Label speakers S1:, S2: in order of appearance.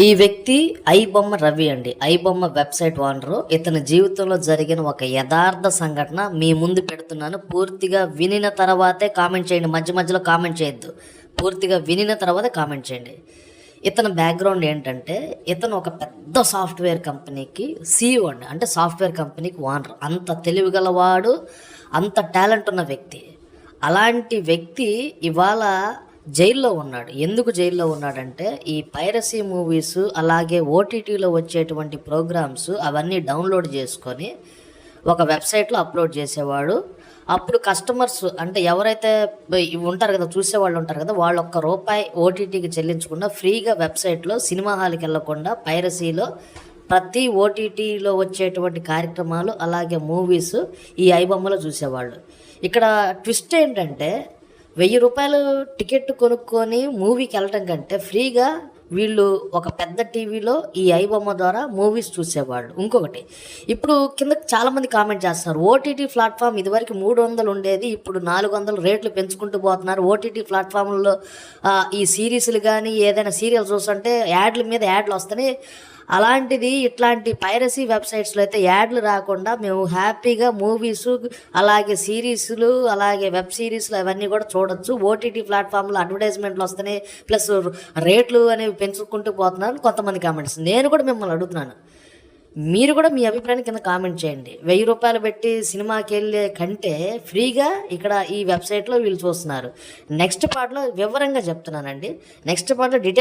S1: ఈ వ్యక్తి ఐబొమ్మ రవి అండి. IBomma website owner. ఇతని జీవితంలో జరిగిన ఒక యథార్థ సంఘటన మీ ముందు పెడుతున్నాను. పూర్తిగా వినిన తర్వాతే కామెంట్ చేయండి. మధ్య మధ్యలో కామెంట్ చేయొద్దు. పూర్తిగా వినిన తర్వాత కామెంట్ చేయండి. ఇతని బ్యాక్గ్రౌండ్ ఏంటంటే ఇతను ఒక పెద్ద సాఫ్ట్వేర్ కంపెనీకి సీఈఓ అండి. అంటే సాఫ్ట్వేర్ కంపెనీకి ఓనర్. అంత తెలివిగలవాడు అంత టాలెంట్ ఉన్న వ్యక్తి. అలాంటి వ్యక్తి ఇవాళ జైల్లో ఉన్నాడు. ఎందుకు జైల్లో ఉన్నాడంటే ఈ పైరసీ మూవీస్ అలాగే ఓటీటీలో వచ్చేటువంటి ప్రోగ్రామ్స్ అవన్నీ డౌన్లోడ్ చేసుకొని ఒక వెబ్సైట్లో అప్లోడ్ చేసేవాడు. అప్పుడు కస్టమర్స్ అంటే ఎవరైతే ఇవి ఉంటారు కదా చూసేవాళ్ళు ఉంటారు కదా వాళ్ళు ఒక్క రూపాయి ఓటీటీకి చెల్లించకుండా ఫ్రీగా వెబ్సైట్లో సినిమా హాల్కి వెళ్ళకుండా పైరసీలో ప్రతి ఓటీటీలో వచ్చేటువంటి కార్యక్రమాలు అలాగే మూవీస్ ఈ ఐబొమ్మలో చూసేవాళ్ళు. ఇక్కడ ట్విస్ట్ ఏంటంటే వెయ్యి రూపాయలు టికెట్ కొనుక్కొని మూవీకి వెళ్ళటం కంటే ఫ్రీగా వీళ్ళు ఒక పెద్ద టీవీలో ఈ ఐబొమ్మ ద్వారా మూవీస్ చూసేవాళ్ళు. ఇంకొకటి ఇప్పుడు కింద చాలామంది కామెంట్ చేస్తున్నారు ఓటీటీ ప్లాట్ఫామ్ ఇదివరకు మూడు వందలు ఉండేది ఇప్పుడు నాలుగు వందలు రేట్లు పెంచుకుంటూ పోతున్నారు. ఓటీటీ ప్లాట్ఫామ్లో ఈ సిరీస్లు కానీ ఏదైనా సీరియల్ చూస్తుంటే యాడ్ల మీద యాడ్లు వస్తున్నాయి. అలాంటిది ఇట్లాంటి పైరసీ వెబ్సైట్స్లో అయితే యాడ్లు రాకుండా మేము హ్యాపీగా మూవీస్ అలాగే సిరీస్లు అలాగే వెబ్ సిరీస్లు అవన్నీ కూడా చూడొచ్చు. ఓటీటీ ప్లాట్ఫామ్లో అడ్వర్టైజ్మెంట్లు వస్తున్నాయి ప్లస్ రేట్లు అనేవి పెంచుకుంటూ పోతున్నారు కొంతమంది కామెంట్స్. నేను కూడా మిమ్మల్ని అడుగుతున్నాను. మీరు కూడా మీ అభిప్రాయాన్ని కింద కామెంట్ చేయండి. వెయ్యి రూపాయలు పెట్టి సినిమాకి వెళ్ళే కంటే ఫ్రీగా ఇక్కడ ఈ వెబ్సైట్లో వీళ్ళు చూస్తున్నారు. నెక్స్ట్ పార్ట్లో వివరంగా చెప్తున్నానండి. నెక్స్ట్ పార్ట్లో డీటెయిల్